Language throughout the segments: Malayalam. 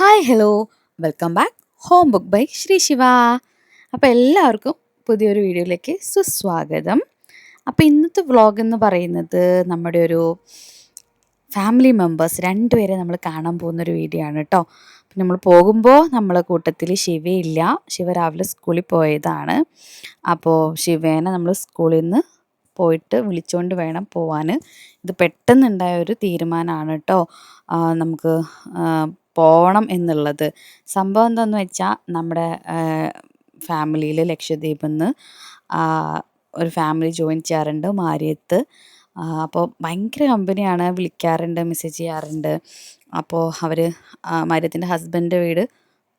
Hi hello welcome back home book by Sree Shiva അപ്പോൾ എല്ലാവർക്കും പുതിയൊരു വീഡിയോയിലേക്ക് സുസ്വാഗതം. അപ്പോൾ ഇന്നത്തെ വ്ളോഗ് എന്ന് പറയുന്നത് നമ്മുടെ ഒരു ഫാമിലി മെമ്പേഴ്സ് രണ്ടുപേരെ നമ്മൾ കാണാൻ പോകുന്ന ഒരു വീഡിയോ ആണ് കേട്ടോ നമ്മൾ പോകുമ്പോൾ നമ്മളെ കൂട്ടത്തിൽ ശിവയില്ല ശിവ രാവിലെ സ്കൂളിൽ പോയതാണ്. അപ്പോൾ ശിവേനെ നമ്മൾ സ്കൂളിൽ നിന്ന് പോയിട്ട് വിളിച്ചുകൊണ്ട് വേണം പോവാൻ ഇത് പെട്ടെന്നുണ്ടായ ഒരു തീരുമാനമാണ് കേട്ടോ നമുക്ക് പോകണം എന്നുള്ളത്. സംഭവം എന്താണെന്ന് വെച്ചാൽ നമ്മുടെ ഫാമിലിയിൽ ലക്ഷദ്വീപിൽ നിന്ന് ഒരു ഫാമിലി ജോയിൻ ചെയ്യാറുണ്ട് മാരിയത്ത്. അപ്പോൾ ഭയങ്കര കമ്പനിയാണ് വിളിക്കാറുണ്ട് മെസ്സേജ് ചെയ്യാറുണ്ട്. അപ്പോൾ അവർ മാര്യത്തിന്റെ ഹസ്ബൻഡിന്റെ വീട്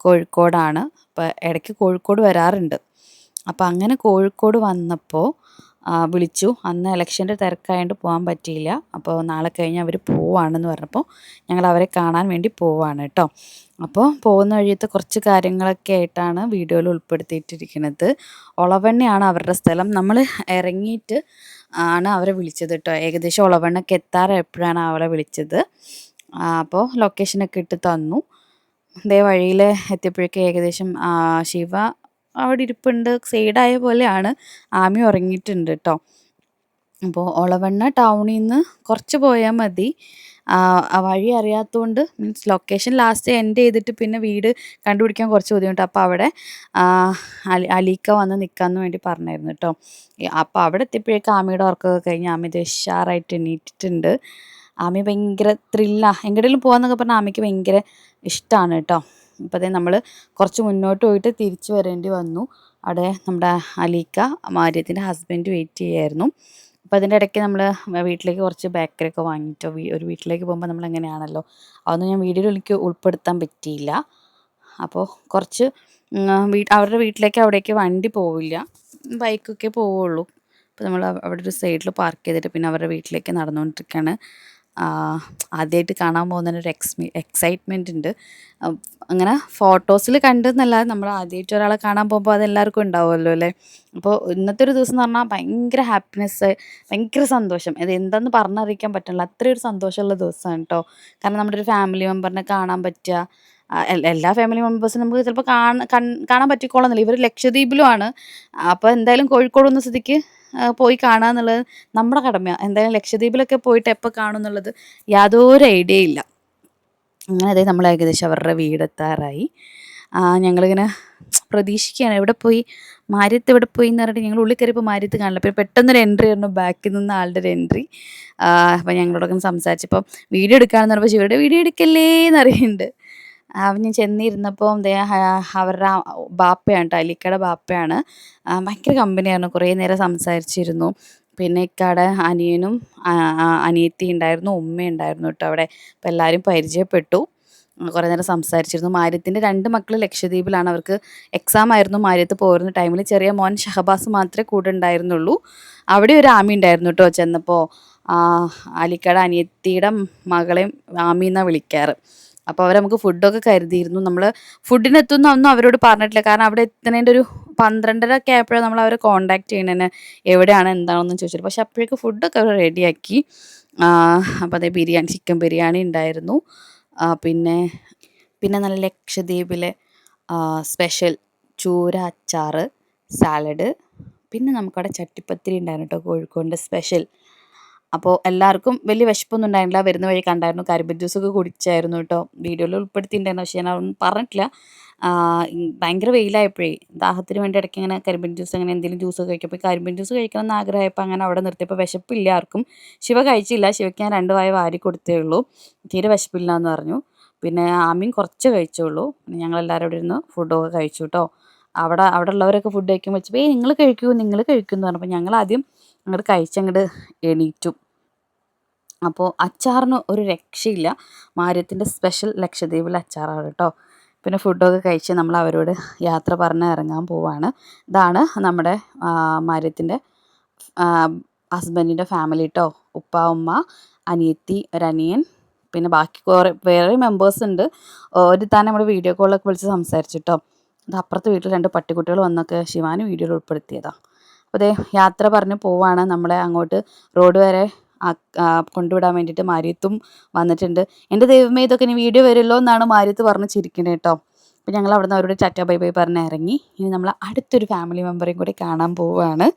കോഴിക്കോടാണ്. അപ്പോൾ ഇടയ്ക്ക് കോഴിക്കോട് വരാറുണ്ട്. അപ്പോൾ അങ്ങനെ കോഴിക്കോട് വന്നപ്പോൾ വിളിച്ചു. അന്ന് ഇലക്ഷന്റെ തിരക്കായതുകൊണ്ട് പോകാൻ പറ്റിയില്ല. അപ്പോൾ നാളെ കഴിഞ്ഞ് അവർ പോവാണെന്ന് പറഞ്ഞപ്പോൾ ഞങ്ങൾ അവരെ കാണാൻ വേണ്ടി പോവാണ് കേട്ടോ. അപ്പോൾ പോകുന്ന വഴിയത്തെ കുറച്ച് കാര്യങ്ങളൊക്കെ ആയിട്ടാണ് വീഡിയോയിൽ ഉൾപ്പെടുത്തിയിട്ടിരിക്കുന്നത്. ഒളവണ്ണയാണ് അവരുടെ സ്ഥലം. നമ്മൾ ഇറങ്ങിയിട്ട് ആണ് അവരെ വിളിച്ചത് കേട്ടോ. ഏകദേശം ഒളവണ്ണയ്ക്ക് എത്താറായപ്പോഴാണ് അവളെ വിളിച്ചത്. അപ്പോൾ ലൊക്കേഷനൊക്കെ ഇട്ട് തന്നു. ഇതേ വഴിയിൽ എത്തിയപ്പോഴേക്കും ഏകദേശം ശിവ അവിടെ ഇരിപ്പുണ്ട്. സൈഡായ പോലെയാണ്. ആമി ഉറങ്ങിയിട്ടുണ്ട് കേട്ടോ അപ്പോൾ ഒളവണ്ണ ടൗണിൽ നിന്ന് കുറച്ച് പോയാൽ മതി. വഴി അറിയാത്തതുകൊണ്ട് മീൻസ് ലൊക്കേഷൻ ലാസ്റ്റ് എൻഡ് ചെയ്തിട്ട് പിന്നെ വീട് കണ്ടുപിടിക്കാൻ കുറച്ച് ബുദ്ധിമുട്ട്. അപ്പോൾ അവിടെ അലീക്ക വന്ന് നിൽക്കാമെന്ന് വേണ്ടി പറഞ്ഞായിരുന്നു കേട്ടോ അപ്പോൾ അവിടെ എത്തിയപ്പോഴേക്കും ആമിയുടെ ഉറക്കമൊക്കെ കഴിഞ്ഞ് ആമി ഉഷാറായിട്ട് എണീറ്റിട്ടുണ്ട്. ആമി ഭയങ്കര ത്രില്ലാണ് എങ്ങോട്ടെങ്കിലും പോകാമെന്നൊക്കെ പറഞ്ഞാൽ ആമിക്ക് ഭയങ്കര ഇഷ്ടമാണ് കേട്ടോ അപ്പോൾ നമ്മൾ കുറച്ച് മുന്നോട്ട് പോയിട്ട് തിരിച്ചു വരേണ്ടി വന്നു. അവിടെ നമ്മുടെ അലീക്ക മാര്യത്തിന്റെ ഹസ്ബൻഡ് വെയിറ്റ് ചെയ്യായിരുന്നു. അപ്പോൾ അതിന്റെ ഇടയ്ക്ക് നമ്മൾ വീട്ടിലേക്ക് കുറച്ച് ബേക്കറി ഒക്കെ വാങ്ങിയിട്ടോ? ഒരു വീട്ടിലേക്ക് പോകുമ്പോൾ നമ്മൾ എങ്ങനെയാണല്ലോ? അതൊന്നും ഞാൻ വീഡിയോയിൽ എനിക്ക് ഉൾപ്പെടുത്താൻ പറ്റിയില്ല. അപ്പോൾ കുറച്ച് അവരുടെ വീട്ടിലേക്ക് അവിടേക്ക് വണ്ടി പോവില്ല. ബൈക്കൊക്കെ പോവുള്ളൂ. അപ്പോൾ നമ്മൾ അവിടെ ഒരു സൈഡിൽ പാർക്ക് ചെയ്തിട്ട് പിന്നെ അവരുടെ വീട്ടിലേക്ക് നടന്നുകൊണ്ടിരിക്കുകയാണ് ആദ്യമായിട്ട് കാണാൻ പോകുന്നതിനൊരു എക്സ്മി എക്സൈറ്റ്മെന്റ് ഉണ്ട്. അങ്ങനെ ഫോട്ടോസിൽ കണ്ടെന്നല്ലാതെ നമ്മൾ ആദ്യമായിട്ട് ഒരാളെ കാണാൻ പോകുമ്പോൾ അതെല്ലാവർക്കും ഉണ്ടാവുമല്ലോ അല്ലേ? അപ്പോൾ ഇന്നത്തെ ഒരു ദിവസം എന്ന് പറഞ്ഞാൽ ഭയങ്കര ഹാപ്പിനെസ് ഭയങ്കര സന്തോഷം. അത് എന്താണെന്ന് പറഞ്ഞറിയിക്കാൻ പറ്റില്ല. അത്രയും ഒരു സന്തോഷമുള്ള ദിവസമാണ് കേട്ടോ കാരണം നമ്മുടെ ഒരു ഫാമിലി മെമ്പറിനെ കാണാൻ പറ്റുക. എല്ലാ ഫാമിലി മെമ്പേഴ്സും നമുക്ക് ചിലപ്പോൾ കാണാൻ പറ്റിക്കോളന്നില്ല ഇവർ ലക്ഷദ്വീപിലുമാണ്. അപ്പോൾ എന്തായാലും കോഴിക്കോട് വന്ന സ്ഥിതിക്ക്. പോയി കാണുക എന്നുള്ളത് നമ്മുടെ കടമയാണ് എന്തായാലും ലക്ഷദ്വീപിലൊക്കെ പോയിട്ട് എപ്പോൾ കാണും എന്നുള്ളത് യാതൊരു ഐഡിയ ഇല്ല. അങ്ങനെ അതായത് നമ്മൾ ഏകദേശം അവരുടെ വീടെത്താറായി ഞങ്ങളിങ്ങനെ പ്രതീക്ഷിക്കുകയാണ് എവിടെ പോയി മാര്യത്ത് എവിടെ പോയി എന്ന് പറഞ്ഞിട്ട് ഞങ്ങൾ ഉള്ളിൽ കയറിയപ്പോൾ മാര്യത്ത് കാണില്ല പിന്നെ പെട്ടെന്നൊരു എൻട്രി ആയിരുന്നു ബാക്കിൽ നിന്ന് ആളുടെ ഒരു എൻട്രി. അപ്പോൾ ഞങ്ങളോടൊക്കെ സംസാരിച്ചപ്പോൾ വീഡിയോ എടുക്കാമെന്ന് പറഞ്ഞപ്പോൾ ശിവരുടെ വീഡിയോ എടുക്കല്ലേ എന്നറിയുന്നുണ്ട് ഞാൻ ചെന്നിരുന്നപ്പോൾ ദേ അവരുടെ ബാപ്പയാണ് കേട്ടോ അലിക്കയുടെ ബാപ്പയാണ്. ഭയങ്കര കമ്പനിയായിരുന്നു. കുറേ നേരം സംസാരിച്ചിരുന്നു. പിന്നെ ഇക്കാടെ അനിയനും അനിയത്തി ഉണ്ടായിരുന്നു ഉമ്മ ഉണ്ടായിരുന്നു കേട്ടോ അവിടെ. അപ്പം എല്ലാവരും പരിചയപ്പെട്ടു. കുറേ നേരം സംസാരിച്ചിരുന്നു. മാര്യത്തിന്റെ രണ്ട് മക്കൾ ലക്ഷദ്വീപിലാണ്. അവർക്ക് എക്സാം ആയിരുന്നു. മാര്യത്ത് പോരുന്ന ടൈമിൽ ചെറിയ മോൻ ഷഹബാസ് മാത്രമേ കൂടെ ഉണ്ടായിരുന്നുള്ളൂ. അവിടെ ഒരു ആമി ഉണ്ടായിരുന്നു കേട്ടോ ചെന്നപ്പോൾ അലിക്കട അനിയത്തിയുടെ മകളെയും ആമി എന്നാണ് വിളിക്കാറ്. അപ്പോൾ അവർ നമുക്ക് ഫുഡൊക്കെ കരുതിയിരുന്നു. നമ്മൾ ഫുഡിന് എത്തുന്ന ഒന്നും അവരോട് പറഞ്ഞിട്ടില്ല. കാരണം അവിടെ എത്തുന്നതിന്റെ ഒരു പന്ത്രണ്ടര ഒക്കെ ആയപ്പോഴാണ് നമ്മൾ അവരെ കോൺടാക്ട് ചെയ്യണതിന് എവിടെയാണ് എന്താണെന്ന് ചോദിച്ചത് പക്ഷെ അപ്പോഴേക്ക് ഫുഡൊക്കെ അവർ റെഡിയാക്കി അപ്പോൾ അതേ ബിരിയാണി ചിക്കൻ ബിരിയാണി ഉണ്ടായിരുന്നു. പിന്നെ പിന്നെ നല്ല ലക്ഷദ്വീപിലെ സ്പെഷ്യൽ ചൂര അച്ചാറ് സാലഡ് പിന്നെ നമുക്കവിടെ ചട്ടിപ്പത്തിരി ഉണ്ടായിരുന്നു കേട്ടോ കോഴിക്കോടിന്റെ സ്പെഷ്യൽ അപ്പോൾ എല്ലാവർക്കും വലിയ വിശപ്പൊന്നും ഉണ്ടായിരുന്നില്ല. വരുന്ന വഴി കണ്ടായിരുന്നു. കരിമ്പൻ ജ്യൂസൊക്കെ കുടിച്ചായിരുന്നു കേട്ടോ. വീഡിയോയിൽ ഉൾപ്പെടുത്തിയിട്ടുണ്ടായിരുന്നു. പക്ഷേ ഞാൻ പറഞ്ഞിട്ടില്ല. ഭയങ്കര വെയിലായപ്പോഴേ. ദാഹത്തിന് വേണ്ടി ഇടയ്ക്ക് ഇങ്ങനെ കരിമ്പൻ ജ്യൂസ് അങ്ങനെ എന്തെങ്കിലും ജ്യൂസ് കഴിക്കും. അപ്പോൾ കരിമ്പൻ ജ്യൂസ് കഴിക്കണം എന്ന് ആഗ്രഹമായപ്പോൾ അങ്ങനെ അവിടെ നിർത്തിയപ്പോൾ വിശപ്പില്ല ആർക്കും. ശിവ കഴിച്ചില്ല. ശിവയ്ക്ക് ഞാൻ രണ്ട് വായ വാരി കൊടുത്തേ ഉള്ളൂ. തീരെ വിശപ്പില്ല എന്ന് പറഞ്ഞു. പിന്നെ ആമീൻ കുറച്ച് കഴിച്ചുള്ളൂ ഞങ്ങളെല്ലാവരും ഇവിടെ ഇരുന്ന് ഫുഡൊക്കെ കഴിച്ചു കേട്ടോ. അവിടെ അവിടെ ഉള്ളവരൊക്കെ ഫുഡ് കഴിക്കുമ്പോൾ വെച്ചപ്പോൾ ഏയ് നിങ്ങൾ കഴിക്കൂ നിങ്ങൾ കഴിക്കൂ എന്ന് പറഞ്ഞപ്പോൾ ഞങ്ങൾ ആദ്യം അങ്ങോട്ട് കഴിച്ചങ്ങോട്ട് എണീറ്റു. അപ്പോൾ അച്ചാറിന് ഒരു രക്ഷയില്ല. മാര്യത്തിന്റെ സ്പെഷ്യൽ ലക്ഷദ്വീപിലെ അച്ചാറാണ് കേട്ടോ. പിന്നെ ഫുഡൊക്കെ കഴിച്ച് നമ്മൾ അവരോട് യാത്ര പറഞ്ഞ് ഇറങ്ങാൻ പോവാണ്. ഇതാണ് നമ്മുടെ മാര്യത്തിന്റെ ഹസ്ബൻഡിന്റെ ഫാമിലി കേട്ടോ ഉപ്പ ഉമ്മ അനിയത്തി ഒരനിയൻ പിന്നെ ബാക്കി കുറേ വേറെ മെമ്പേഴ്സ് ഉണ്ട്. ഒരു താൻ നമ്മുടെ വീഡിയോ കോളൊക്കെ വിളിച്ച് സംസാരിച്ചു കേട്ടോ അത് അപ്പുറത്തെ വീട്ടിൽ രണ്ട് പട്ടിക്കുട്ടികൾ വന്നൊക്കെ ശിവാനി വീഡിയോയിൽ ഉൾപ്പെടുത്തിയതാണ് അപ്പോൾ അതേ യാത്ര പറഞ്ഞ് പോവാണ്. നമ്മളെ അങ്ങോട്ട് റോഡ് വരെ കൊണ്ടുവിടാൻ വേണ്ടിയിട്ട് മാരിയത്തും വന്നിട്ടുണ്ട്. എന്റെ ദൈവമേ ഇതൊക്കെ ഇനി വീഡിയോ വരുമല്ലോ എന്നാണ് മാരിയത്ത് പറഞ്ഞ് ചിരിക്കണേ കേട്ടോ അപ്പോൾ ഞങ്ങൾ അവിടുന്ന് അവരോട് ടാറ്റ ബൈ ബൈ പറഞ്ഞ് ഇറങ്ങി. ഇനി നമ്മൾ അടുത്തൊരു ഫാമിലി മെമ്പറേയും കൂടി കാണാൻ പോവുകയാണ്.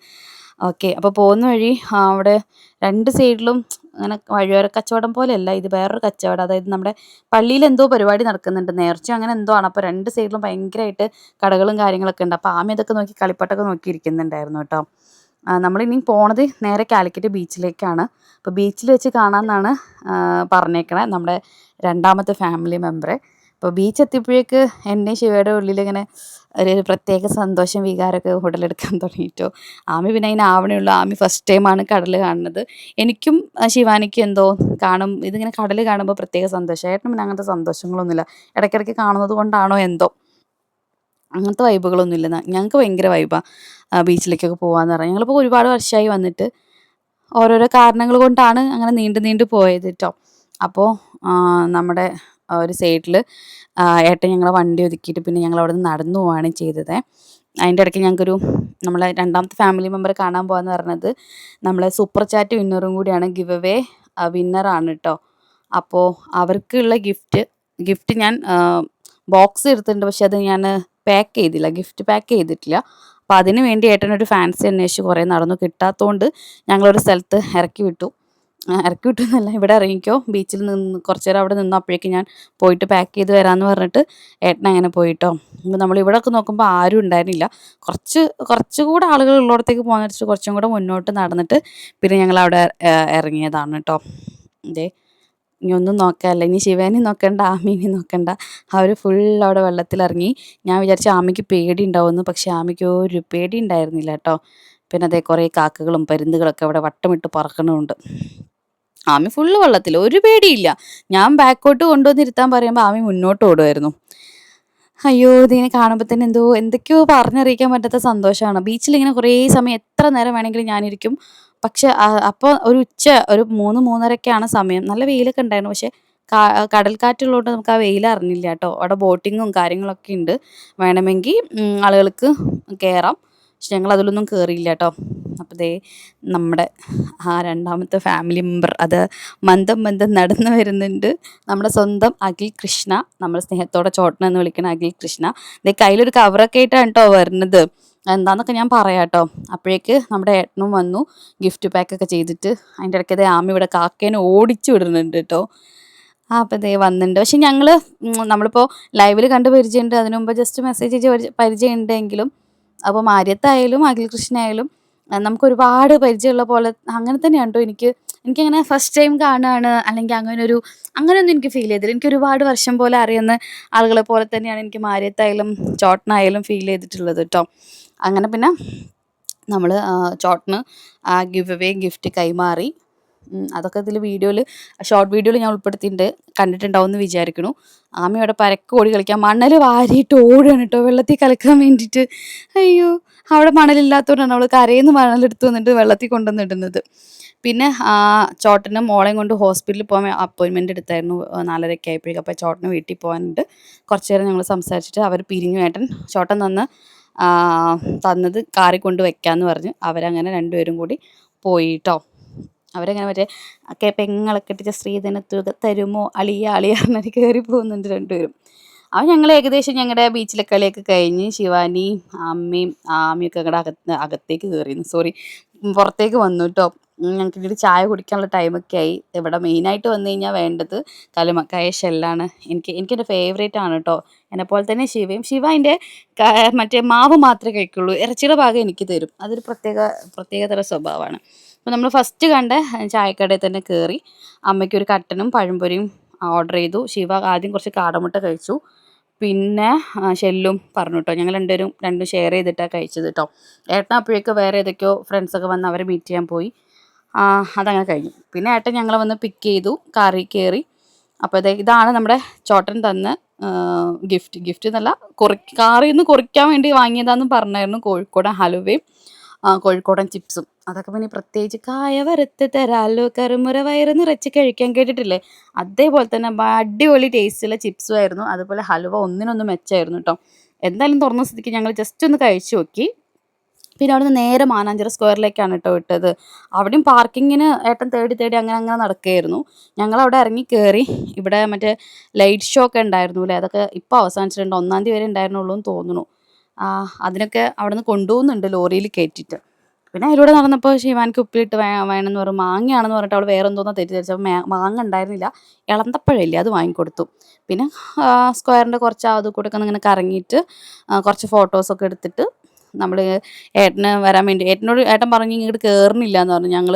ഓക്കെ അപ്പോൾ പോകുന്ന വഴി അവിടെ രണ്ട് സൈഡിലും അങ്ങനെ വഴിയോര കച്ചവടം പോലെയല്ല ഇത് വേറൊരു കച്ചവടം. അതായത് നമ്മുടെ പള്ളിയിൽ എന്തോ പരിപാടി നടക്കുന്നുണ്ട്. നേർച്ച അങ്ങനെ എന്തോ ആണ്. അപ്പോൾ രണ്ട് സൈഡിലും ഭയങ്കരമായിട്ട് കടകളും കാര്യങ്ങളൊക്കെ ഉണ്ട്. അപ്പോൾ ആമി അതൊക്കെ നോക്കി കളിപ്പാട്ടൊക്കെ നോക്കി ഇരിക്കുന്നുണ്ടായിരുന്നു കേട്ടോ നമ്മളിനി പോണത് നേരെ കാലിക്കറ്റ് ബീച്ചിലേക്കാണ് അപ്പോൾ ബീച്ചിൽ വെച്ച് കാണാമെന്നാണ് പറഞ്ഞേക്കണേ. നമ്മുടെ രണ്ടാമത്തെ ഫാമിലി മെമ്പറെ അപ്പോൾ ബീച്ച് എത്തിയപ്പോഴേക്ക് എന്റെ ശിവയുടെ ഉള്ളിൽ ഇങ്ങനെ ഒരു പ്രത്യേക സന്തോഷം വികാരമൊക്കെ ഉടലെടുക്കാൻ തുടങ്ങിയിട്ടോ. ആമി പിന്നെ അതിന് ആവണയുള്ളൂ ആമി ഫസ്റ്റ് ടൈമാണ് കടൽ കാണുന്നത്. എനിക്കും ശിവാനിക്കും എന്തോ കാണും. ഇതിങ്ങനെ കടൽ കാണുമ്പോൾ പ്രത്യേക സന്തോഷം. ഏട്ടനും പിന്നെ അങ്ങനത്തെ സന്തോഷങ്ങളൊന്നുമില്ല. ഇടയ്ക്കിടയ്ക്ക് കാണുന്നത് കൊണ്ടാണോ എന്തോ. അങ്ങനത്തെ വൈബുകളൊന്നുമില്ല ഞങ്ങൾക്ക് ഭയങ്കര വൈബാണ് ബീച്ചിലേക്കൊക്കെ പോകാമെന്ന് പറഞ്ഞാൽ ഞങ്ങളിപ്പോൾ ഒരുപാട് വർഷമായി വന്നിട്ട് ഓരോരോ കാരണങ്ങൾ കൊണ്ടാണ് അങ്ങനെ നീണ്ടു നീണ്ടു പോയത് കേട്ടോ അപ്പോൾ നമ്മുടെ ഒരു സൈഡിൽ ഏട്ടൻ ഞങ്ങൾ വണ്ടി ഒതുക്കിയിട്ട് പിന്നെ ഞങ്ങൾ അവിടെ നിന്ന് നടന്നു പോവുകയാണ് ചെയ്തത്. അതിന്റെ ഇടയ്ക്ക് ഞങ്ങൾക്കൊരു നമ്മളെ രണ്ടാമത്തെ ഫാമിലി മെമ്പർ കാണാൻ പോകാന്ന് പറഞ്ഞത് നമ്മളെ സൂപ്പർ ചാറ്റ് വിന്നറും കൂടിയാണ് ഗിവ് അവേ വിന്നറാണ് കേട്ടോ അപ്പോൾ അവർക്കുള്ള ഗിഫ്റ്റ് ഗിഫ്റ്റ് ഞാൻ ബോക്സ് എടുത്തിട്ടുണ്ട് പക്ഷെ അത് ഞാൻ പാക്ക് ചെയ്തില്ല ഗിഫ്റ്റ് പാക്ക് ചെയ്തിട്ടില്ല. അപ്പോൾ അതിന് വേണ്ടി ഏട്ടനൊരു ഫാൻസി അന്വേഷിച്ച് കുറേ നടന്നു. കിട്ടാത്തതുകൊണ്ട് ഞങ്ങളൊരു സ്ഥലത്ത് ഇറക്കി വിട്ടു. ഇറക്കി വിട്ടു എന്നല്ല ഇവിടെ ഇറങ്ങിക്കോ. ബീച്ചിൽ നിന്ന് കുറച്ച് നേരം അവിടെ നിന്നു അപ്പോഴേക്കും ഞാൻ പോയിട്ട് പാക്ക് ചെയ്ത് വരാമെന്ന് പറഞ്ഞിട്ട് ഏട്ടൻ അങ്ങനെ പോയിട്ടോ. അപ്പോൾ നമ്മൾ ഇവിടെ ഒക്കെ നോക്കുമ്പോൾ ആരും ഉണ്ടായിരുന്നില്ല. കുറച്ച് കുറച്ചുകൂടെ ആളുകൾ ഉള്ളിടത്തേക്ക് പോകാൻ കുറച്ചും കൂടെ മുന്നോട്ട് നടന്നിട്ട് പിന്നെ ഞങ്ങൾ അവിടെ ഇറങ്ങിയതാണ് കേട്ടോ ഇതേ ഇനി ഒന്നും നോക്കാല്ല ഇനി ശിവേനെ നോക്കണ്ട ആമീനെ നോക്കണ്ട. അവർ ഫുൾ അവിടെ വെള്ളത്തിലിറങ്ങി ഞാൻ വിചാരിച്ചു ആമയ്ക്ക് പേടി ഉണ്ടാവുമെന്ന് പക്ഷെ ആമയ്ക്ക് ഒരു പേടി ഉണ്ടായിരുന്നില്ല കേട്ടോ. പിന്നെ അതേ കുറേ കാക്കകളും പരുന്തുകളൊക്കെ അവിടെ വട്ടമിട്ട് പറക്കണമുണ്ട്. ആമി ഫുള്ള് വെള്ളത്തിൽ ഒരു പേടിയില്ല. ഞാൻ ബാക്കോട്ട് കൊണ്ടുവന്നിരുത്താൻ പറയുമ്പോൾ ആമി മുന്നോട്ട് ഓടുമായിരുന്നു. അയ്യോ ഇതിനെ കാണുമ്പോൾ തന്നെ എന്തോ എന്തൊക്കെയോ പറഞ്ഞറിയിക്കാൻ പറ്റാത്ത സന്തോഷമാണ്. ബീച്ചിൽ ഇങ്ങനെ കുറേ സമയം എത്ര നേരം വേണമെങ്കിലും ഞാനിരിക്കും. പക്ഷെ അപ്പോൾ ഒരു ഉച്ച ഒരു മൂന്ന് മൂന്നരക്കാണ് സമയം. നല്ല വെയിലൊക്കെ ഉണ്ടായിരുന്നു. പക്ഷെ കടൽക്കാറ്റുള്ളതുകൊണ്ട് നമുക്ക് ആ വെയിൽ അറിഞ്ഞില്ല കേട്ടോ. അവിടെ ബോട്ടിങ്ങും കാര്യങ്ങളൊക്കെ ഉണ്ട്. വേണമെങ്കിൽ ആളുകൾക്ക് കയറാം. പക്ഷെ ഞങ്ങൾ അതിലൊന്നും കയറിയില്ല കേട്ടോ. അപ്പോൾ ദേ നമ്മുടെ ആ രണ്ടാമത്തെ ഫാമിലി മെമ്പർ അത് മന്ദം മന്ദം നടന്നു വരുന്നുണ്ട്. നമ്മുടെ സ്വന്തം അഖിൽ കൃഷ്ണ നമ്മുടെ സ്നേഹത്തോടെ ചോട്ടൻ എന്ന് വിളിക്കുന്ന അഖിൽ കൃഷ്ണ. ദേ കയ്യിലൊരു കവറൊക്കെ ആയിട്ടാണ് കേട്ടോ വരുന്നത്. എന്താന്നൊക്കെ ഞാൻ പറയാം കേട്ടോ അപ്പോഴേക്ക് നമ്മുടെ ഏട്ടനും വന്നു ഗിഫ്റ്റ് പാക്കൊക്കെ ചെയ്തിട്ട്. അതിന്റെ ഇടയ്ക്ക് ഇതേ ആമി ഇവിടെ കാക്കേനെ ഓടിച്ചു വിടുന്നുണ്ട് കേട്ടോ. ആ അപ്പം ഇതേ വന്നിട്ടുണ്ട് പക്ഷെ ഞങ്ങൾ നമ്മളിപ്പോൾ ലൈവിൽ കണ്ട് പരിചയമുണ്ട്. അതിനു മുമ്പ് ജസ്റ്റ് മെസ്സേജ് ചെയ്ത് പരിചയം ഉണ്ടെങ്കിലും അപ്പോൾ മാര്യത്തായാലും അഖിൽ കൃഷ്ണയായാലും നമുക്ക് ഒരുപാട് പരിചയമുള്ള പോലെ അങ്ങനെ തന്നെയാണ് കേട്ടോ എനിക്ക്. എനിക്കങ്ങനെ ഫസ്റ്റ് ടൈം കാണുകയാണ് അല്ലെങ്കിൽ അങ്ങനെ ഒരു അങ്ങനെയൊന്നും എനിക്ക് ഫീൽ ചെയ്തില്ല. എനിക്ക് ഒരുപാട് വർഷം പോലെ അറിയുന്ന ആളുകളെ പോലെ തന്നെയാണ് എനിക്ക് മാര്യത്തായാലും ചോട്ടനായാലും ഫീൽ ചെയ്തിട്ടുള്ളത് കേട്ടോ. അങ്ങനെ പിന്നെ നമ്മൾ ചോട്ടന് ആ ഗിവ് അവേ ഗിഫ്റ്റ് കൈമാറി അതൊക്കെ ഇതിൽ വീഡിയോയിൽ ഷോർട്ട് വീഡിയോയിൽ ഞാൻ ഉൾപ്പെടുത്തിയിട്ടുണ്ട്. കണ്ടിട്ടുണ്ടാവും എന്ന് വിചാരിക്കണു ആമി അവിടെ പരക്ക് ഓടി കളിക്കാൻ മണൽ വാരിയിട്ട് ഓടുകയാണ് കേട്ടോ. വെള്ളത്തിൽ കളിക്കാൻ വേണ്ടിയിട്ട്. അയ്യോ അവിടെ മണലില്ലാത്തതുകൊണ്ടാണ് അവൾ കരയിൽ മണലെടുത്ത് വന്നിട്ട് വെള്ളത്തിൽ കൊണ്ടുവന്നിടുന്നത്. പിന്നെ ആ ചോട്ടന് മോളെയും കൊണ്ട് ഹോസ്പിറ്റലിൽ പോകാൻ അപ്പോയിൻമെന്റ് എടുത്തായിരുന്നു നാലരയ്ക്ക് ആയപ്പോഴേക്കും. അപ്പോൾ ചോട്ടന് വീട്ടിൽ പോകാനുണ്ട്. കുറച്ച് നേരം ഞങ്ങൾ സംസാരിച്ചിട്ട് അവർ പിരിഞ്ഞു. ഏട്ടൻ ചോട്ടൻ തന്ന് തന്നത് കാറിൽ കൊണ്ട് വെക്കാമെന്ന് പറഞ്ഞ്. അവരങ്ങനെ രണ്ടുപേരും കൂടി പോയി കേട്ടോ അവരങ്ങനെ മറ്റേ പെങ്ങളൊക്കെ ഇട്ടിട്ട് സ്ത്രീധനത്തുക തരുമോ? അളിയ അളിയ കയറി പോകുന്നുണ്ട് രണ്ടുപേരും. അവൻ ഞങ്ങൾ ഏകദേശം ഞങ്ങളുടെ ബീച്ചിലെ കളിയൊക്കെ കഴിഞ്ഞ് ശിവാനി അമ്മയും ആമിയൊക്കെ ഞങ്ങളുടെ അകത്ത് അകത്തേക്ക് കയറിയിരുന്നു സോറി പുറത്തേക്ക് വന്നു കേട്ടോ ഞങ്ങൾക്ക് ഇങ്ങോട്ട് ചായ കുടിക്കാനുള്ള ടൈമൊക്കെ ആയി. ഇവിടെ മെയിനായിട്ട് വന്നു കഴിഞ്ഞാൽ വേണ്ടത് കലുമക്കായ ഷെല്ലാണ് എനിക്ക് എനിക്കെന്റെ ഫേവറേറ്റ് ആണ് കേട്ടോ പോലെ തന്നെ ശിവയും ശിവ അതിന്റെ മറ്റേ മാവ് മാത്രമേ കഴിക്കുള്ളൂ. ഇറച്ചിയുടെ ഭാഗം എനിക്ക് തരും. അതൊരു പ്രത്യേക പ്രത്യേകതര സ്വഭാവമാണ്. അപ്പോൾ നമ്മൾ ഫസ്റ്റ് കണ്ട ചായക്കടയിൽ തന്നെ കയറി അമ്മയ്ക്ക് ഒരു കട്ടനും പഴംപൊരിയും ഓർഡർ ചെയ്തു. ശിവ ആദ്യം കുറച്ച് കാടമുട്ട കഴിച്ചു. പിന്നെ ഷെല്ലും പറഞ്ഞു കേട്ടോ ഞങ്ങൾ രണ്ടുപേരും രണ്ടും ഷെയർ ചെയ്തിട്ടാണ് കഴിച്ചത് കേട്ടോ ഏട്ടൻ അപ്പോഴേക്ക് വേറെ ഏതൊക്കെയോ ഫ്രണ്ട്സൊക്കെ വന്ന് അവരെ മീറ്റ് ചെയ്യാൻ പോയി. അതങ്ങനെ കഴിഞ്ഞു. പിന്നെ ഏട്ടൻ ഞങ്ങൾ വന്ന് പിക്ക് ചെയ്തു കാറിൽ കയറി അപ്പോൾ ഇത് ഇതാണ് നമ്മുടെ ചോട്ടൻ തന്ന ഗിഫ്റ്റ് ഗിഫ്റ്റ് എന്നല്ല കുറി കാറിൽ നിന്ന് കുറിക്കാൻ വേണ്ടി വാങ്ങിയതാണെന്ന് പറഞ്ഞായിരുന്നു കോഴിക്കോടൻ ഹലുവയും കോഴിക്കോടൻ ചിപ്സും. അതൊക്കെ പിന്നെ പ്രത്യേകിച്ച് കായ വരത്ത് തരാലോ കറുമുറ വയറ് നിറച്ച് കഴിക്കാൻ കേട്ടിട്ടില്ലേ? അതേപോലെ തന്നെ അടിപൊളി ടേസ്റ്റുള്ള ചിപ്സും ആയിരുന്നു. അതുപോലെ ഹലുവ ഒന്നിനൊന്ന് മെച്ചമായിരുന്നു കേട്ടോ എന്തായാലും തുറന്ന സ്ഥിതിക്ക് ഞങ്ങൾ ജസ്റ്റ് ഒന്ന് കഴിച്ചു നോക്കി. പിന്നെ അവിടെ നിന്ന് നേരെ മാനാഞ്ചിറ സ്ക്വയറിലേക്കാണ് കേട്ടോ വിട്ടത്. അവിടെയും പാർക്കിങ്ങിന് ഏട്ടൻ തേടി തേടി അങ്ങനെ അങ്ങനെ നടക്കുകയായിരുന്നു. ഞങ്ങൾ അവിടെ ഇറങ്ങി കയറി ഇവിടെ മറ്റേ ലൈറ്റ് ഷോ ഒക്കെ ഉണ്ടായിരുന്നു അല്ലേ? അതൊക്കെ ഇപ്പോൾ അവസാനിച്ചിട്ടുണ്ട്. ഒന്നാം തീയതി വരെ ഉണ്ടായിരുന്നുള്ളൂ എന്ന് തോന്നുന്നു. അതിനൊക്കെ നിന്ന് കൊണ്ടുപോകുന്നുണ്ട് ലോറിയിൽ കയറ്റിയിട്ട്. പിന്നെ അതിലൂടെ നടന്നപ്പോൾ ശിവാനിക്ക് ഉപ്പിലിട്ട് വേ വേണമെന്ന് പറഞ്ഞു. മാങ്ങയാണെന്ന് പറഞ്ഞിട്ട് അവൾ വേറെ എന്തോന്നാ തെറ്റിദ്ധരിച്ചപ്പോൾ മേ മാങ്ങ ഉണ്ടായിരുന്നില്ല. ഇളന്തപ്പഴമില്ലേ അത് വാങ്ങിക്കൊടുത്തു. പിന്നെ സ്ക്വയറിന്റെ കുറച്ച് അത് കൂടെ ഒക്കെ ഇങ്ങനെ കറങ്ങിയിട്ട് കുറച്ച് ഫോട്ടോസൊക്കെ എടുത്തിട്ട് നമ്മൾ ഏട്ടന് വരാൻ വേണ്ടി ഏട്ടനോട് ഏട്ടൻ പറഞ്ഞു ഇങ്ങോട്ട് കയറുന്നില്ല എന്ന് പറഞ്ഞു ഞങ്ങൾ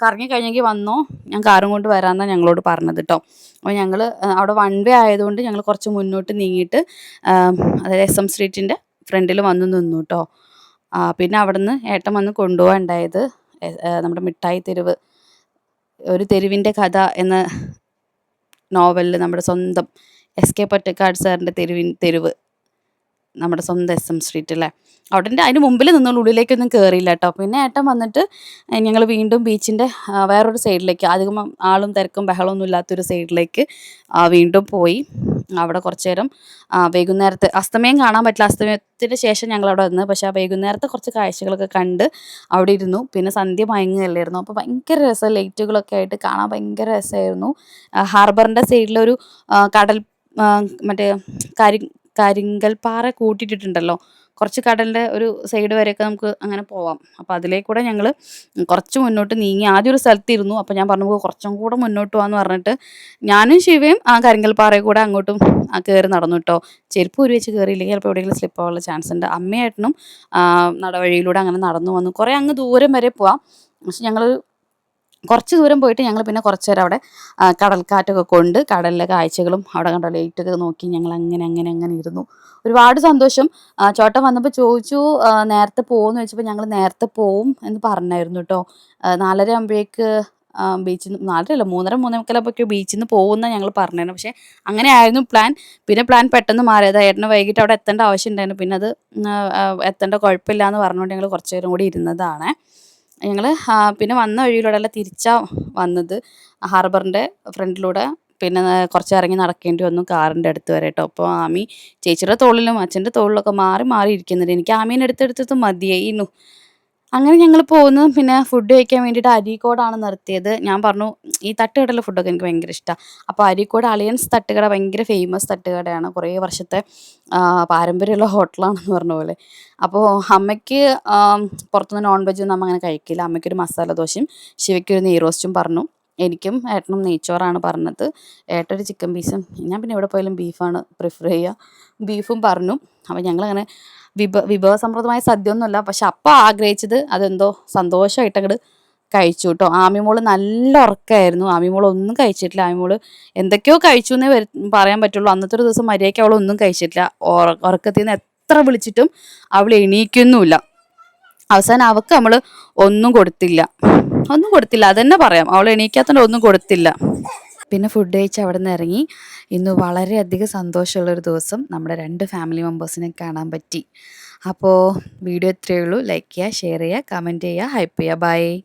കറങ്ങി കഴിഞ്ഞെങ്കിൽ വന്നോ ഞാൻ കാറും കൊണ്ട് വരാമെന്നാണ് ഞങ്ങളോട് പറഞ്ഞത് കേട്ടോ അപ്പോൾ ഞങ്ങൾ അവിടെ വൺ വേ ആയതുകൊണ്ട് ഞങ്ങൾ കുറച്ച് മുന്നോട്ട് നീങ്ങിയിട്ട് അതായത് എസ് എം സ്ട്രീറ്റിന്റെ ഫ്രണ്ടിൽ വന്ന് നിന്നു കേട്ടോ പിന്നെ അവിടുന്ന് ഏട്ടൻ വന്ന് എ- നമ്മുടെ മിഠായി തെരുവ് ഒരു തെരുവിന്റെ കഥ എന്ന നോവലിൽ നമ്മുടെ സ്വന്തം എസ് കെ പൊറ്റക്കാട് സാറിന്റെ തെരുവിൻ തെരുവ്. നമ്മുടെ സ്വന്തം എസ് എം സ്ട്രീറ്റ് അല്ലേ അവിടെ അതിന് മുമ്പിൽ നിന്നുള്ള ഉള്ളിലേക്കൊന്നും കയറിയില്ല കേട്ടോ. പിന്നെ ഏട്ടൻ വന്നിട്ട് ഞങ്ങൾ വീണ്ടും ബീച്ചിന്റെ വേറൊരു സൈഡിലേക്ക് അധികം ആളും തിരക്കും ബഹളമൊന്നും ഇല്ലാത്തൊരു സൈഡിലേക്ക് വീണ്ടും പോയി. അവിടെ കുറച്ച് നേരം വൈകുന്നേരത്ത് അസ്തമയം കാണാൻ പറ്റില്ല. അസ്തമയത്തിന് ശേഷം ഞങ്ങൾ അവിടെ വന്ന് പക്ഷെ ആ വൈകുന്നേരത്തെ കുറച്ച് കാഴ്ചകളൊക്കെ കണ്ട് അവിടെ ഇരുന്നു. പിന്നെ സന്ധ്യ മയങ്ങുകയല്ലായിരുന്നു. അപ്പോൾ ഭയങ്കര രസം ലൈറ്റുകളൊക്കെ ആയിട്ട് കാണാൻ ഭയങ്കര രസമായിരുന്നു. ഹാർബറിന്റെ സൈഡിലൊരു കടൽ മറ്റേ കരി കരിങ്കൽ പാറ കൂട്ടിയിട്ടിട്ടുണ്ടല്ലോ. കുറച്ച് കടലിന്റെ ഒരു സൈഡ് വരെയൊക്കെ നമുക്ക് അങ്ങനെ പോവാം. അപ്പോൾ അതിലേക്കൂടെ ഞങ്ങൾ കുറച്ച് മുന്നോട്ട് നീങ്ങി. ആദ്യം ഒരു സ്ഥലത്തിരുന്നു. അപ്പോൾ ഞാൻ പറഞ്ഞു "നമുക്ക് കുറച്ചും കൂടെ മുന്നോട്ട് പോകാമെന്ന് പറഞ്ഞിട്ട് ഞാനും ശിവയും ആ കരിങ്കൽ പാറയിൽ കൂടെ അങ്ങോട്ടും കയറി നടന്നു കേട്ടോ ചെരുപ്പ് ഒരു വെച്ച് കയറിയില്ലെങ്കിൽ ചിലപ്പോൾ എവിടെയെങ്കിലും സ്ലിപ്പ് ആവാനുള്ള ചാൻസ് ഉണ്ട്. അമ്മയായിട്ടും നടവഴിയിലൂടെ അങ്ങനെ നടന്നു വന്നു. കുറേ അങ്ങ് ദൂരം വരെ പോവാം. പക്ഷെ ഞങ്ങൾ കുറച്ച് ദൂരം പോയിട്ട് ഞങ്ങൾ പിന്നെ കുറച്ച് നേരം അവിടെ കടൽക്കാറ്റൊക്കെ കൊണ്ട് കടലിലെ കാഴ്ചകളും അവിടെ കണ്ട ലൈറ്റൊക്കെ നോക്കി ഞങ്ങൾ അങ്ങനെ അങ്ങനെ അങ്ങനെ ഇരുന്നു. ഒരുപാട് സന്തോഷം. ചോട്ടം വന്നപ്പോൾ ചോദിച്ചു നേരത്തെ പോകുമെന്ന് ചോദിച്ചപ്പോൾ ഞങ്ങൾ നേരത്തെ പോവും എന്ന് പറഞ്ഞായിരുന്നു കേട്ടോ നാലര ആകുമ്പോഴേക്ക് ബീച്ചിൽ നിന്ന് നാലര അല്ല മൂന്നര മൂന്നേമുക്കാലപ്പോഴേക്ക് ബീച്ചിൽ നിന്ന് പോകുന്ന ഞങ്ങൾ പറഞ്ഞിരുന്നു പക്ഷേ അങ്ങനെ ആയിരുന്നു പ്ലാൻ പിന്നെ പ്ലാൻ പെട്ടെന്ന് മാറിയത്. ഏട്ടന് വൈകിട്ട് അവിടെ എത്തേണ്ട ആവശ്യം ഉണ്ടായിരുന്നു. പിന്നെ അത് എത്തേണ്ട കുഴപ്പമില്ല എന്ന് പറഞ്ഞുകൊണ്ട് ഞങ്ങൾ കുറച്ച് നേരം കൂടി ഇരുന്നതാണ്. ഞങ്ങൾ പിന്നെ വന്ന വഴിയിലൂടെയല്ല തിരിച്ചാണ് വന്നത്. ഹാർബറിന്റെ ഫ്രണ്ടിലൂടെ. പിന്നെ കുറച്ച് ഇറങ്ങി നടക്കേണ്ടി വന്നു കാറിന്റെ അടുത്ത് വരെ കേട്ടോ അപ്പോൾ ആമി ചേച്ചിയുടെ തോളിലും അച്ഛന്റെ തോളിലൊക്കെ മാറി മാറി ഇരിക്കുന്നുണ്ട് എനിക്ക് ആമീനെ അടുത്തെടുത്തത് മതിയായിരുന്നു. അങ്ങനെ ഞങ്ങൾ പോകുന്നു പിന്നെ ഫുഡ് കഴിക്കാൻ വേണ്ടിയിട്ട് അരീക്കോടാണ് നിർത്തിയത്. ഞാൻ പറഞ്ഞു ഈ തട്ടുകടയിലെ ഫുഡൊക്കെ എനിക്ക് ഭയങ്കര ഇഷ്ടമാണ് അപ്പോൾ അരീക്കോട് അളിയൻസ് തട്ടുകട ഭയങ്കര ഫേമസ് തട്ടുകടയാണ് കുറേ വർഷത്തെ പാരമ്പര്യമുള്ള ഹോട്ടലാണെന്ന് പറഞ്ഞ പോലെ. അപ്പോൾ അമ്മയ്ക്ക് പുറത്തുനിന്ന് നോൺ വെജ് ഒന്നും അങ്ങനെ കഴിക്കില്ല. അമ്മയ്ക്കൊരു മസാല ദോശയും ശിവയ്ക്കൊരു നെയ് റോസ്റ്റും പറഞ്ഞു. എനിക്കും ഏട്ടനും നെയ്ച്ചോറാണ് പറഞ്ഞത്. ഏട്ടൊരു ചിക്കൻ പീസും ഞാൻ പിന്നെ എവിടെ പോയാലും ബീഫാണ് പ്രിഫർ ചെയ്യുക ബീഫും പറഞ്ഞു. അപ്പോൾ ഞങ്ങളങ്ങനെ വിഭ വിഭവസമൃദ്ധമായ സദ്യ ഒന്നുമല്ല പക്ഷെ അപ്പം ആഗ്രഹിച്ചത് അതെന്തോ സന്തോഷമായിട്ട് അങ്ങോട്ട് കഴിച്ചു കേട്ടോ ആമിമോൾ നല്ല ഉറക്കമായിരുന്നു ആമിമോൾ ഒന്നും കഴിച്ചിട്ടില്ല. ആമിമോൾ എന്തൊക്കെയോ കഴിച്ചു എന്നേ പറയാൻ പറ്റുള്ളൂ. അന്നത്തെ ഒരു ദിവസം മര്യാദയ്ക്ക് അവൾ ഒന്നും കഴിച്ചിട്ടില്ല. ഉറ- ഉറക്കത്തിൽ നിന്ന് എത്ര വിളിച്ചിട്ടും അവൾ എണീക്കുന്നുമില്ല. അവസാനം അവൾക്ക് നമ്മൾ ഒന്നും കൊടുത്തില്ല. ഒന്നും കൊടുത്തില്ല. അതന്നെ പറയാം. അവൾ എണീക്കാത്തതുകൊണ്ട് ഒന്നും കൊടുത്തില്ല. പിന്നെ ഫുഡ് കഴിച്ച് അവിടെ നിന്ന് ഇറങ്ങി. ഇന്ന് വളരെയധികം സന്തോഷമുള്ളൊരു ദിവസം നമ്മുടെ രണ്ട് ഫാമിലി മെമ്പേഴ്സിനെ കാണാൻ പറ്റി. അപ്പോൾ വീഡിയോ ഇത്രയേ ഉള്ളൂ. ലൈക്ക് ചെയ്യുക ഷെയർ ചെയ്യുക കമന്റ് ചെയ്യുക ഹൈപ്പ് ചെയ്യുക. ബൈ